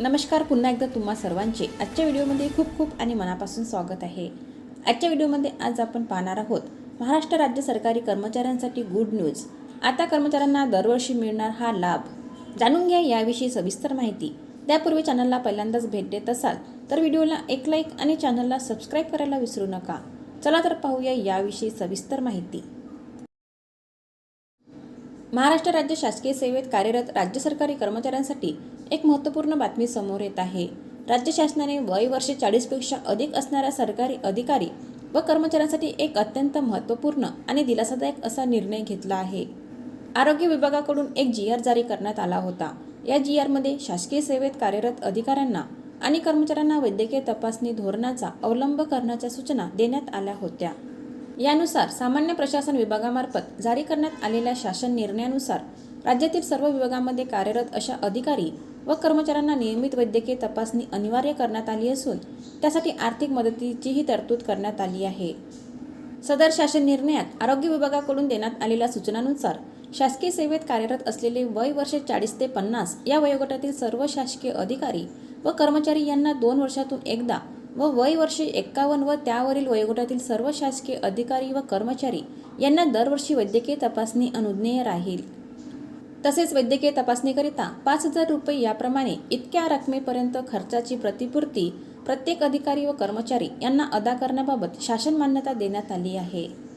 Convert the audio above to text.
नमस्कार पुन्हा एकदा तुम्हा सर्वांचे. आजच्या व्हिडिओमध्ये खूप खूप आणि मनापासून स्वागत आहे. आजच्या व्हिडिओमध्ये आज आपण पाहणार आहोत महाराष्ट्र राज्य सरकारी कर्मचाऱ्यांसाठी गुड न्यूज आता कर्मचाऱ्यांना दरवर्षी मिळणार हा लाभ. जाणून घ्या याविषयी सविस्तर माहिती. त्यापूर्वी चॅनलला पहिल्यांदाच भेट देत असाल तर व्हिडिओला एक लाईक आणि चॅनलला सबस्क्राईब करायला विसरू नका. चला तर पाहूया याविषयी सविस्तर माहिती. महाराष्ट्र राज्य शासकीय सेवेत कार्यरत राज्य सरकारी कर्मचाऱ्यांसाठी एक महत्त्वपूर्ण बातमी समोर येत आहे. राज्य शासनाने वय वर्षे चाळीसपेक्षा अधिक असणाऱ्या सरकारी अधिकारी व कर्मचाऱ्यांसाठी एक अत्यंत महत्त्वपूर्ण आणि दिलासादायक असा निर्णय घेतला आहे. आरोग्य विभागाकडून एक जी आर जारी करण्यात आला होता. या जी आरमध्ये शासकीय सेवेत कार्यरत अधिकाऱ्यांना आणि कर्मचाऱ्यांना वैद्यकीय तपासणी धोरणाचा अवलंब करण्याच्या सूचना देण्यात आल्या होत्या. यानुसार सामान्य प्रशासन विभागामार्फत जारी करण्यात आलेल्या शासन निर्णयानुसार राज्यातील सर्व विभागामध्ये कार्यरत अशा अधिकारी व कर्मचाऱ्यांना नियमित वैद्यकीय तपासणी अनिवार्य करण्यात आली असून त्यासाठी आर्थिक मदतीचीही तरतूद करण्यात आली आहे. सदर शासन निर्णयात आरोग्य विभागाकडून देण्यात आलेल्या सूचनानुसार शासकीय सेवेत कार्यरत असलेले वय वर्षे चाळीस ते पन्नास या वयोगटातील सर्व शासकीय अधिकारी व कर्मचारी यांना दोन वर्षातून एकदा व वय वर्षे एक्कावन्न व त्यावरील वयोगटातील सर्व शासकीय अधिकारी व कर्मचारी यांना दरवर्षी वैद्यकीय तपासणी अनुज्ञेय राहील. तसेच वैद्यकीय तपासणीकरिता पाच हजार रुपये याप्रमाणे इतक्या रकमेपर्यंत खर्चाची प्रतिपूर्ती प्रत्येक अधिकारी व कर्मचारी यांना अदा करण्याबाबत शासन मान्यता देण्यात आली आहे.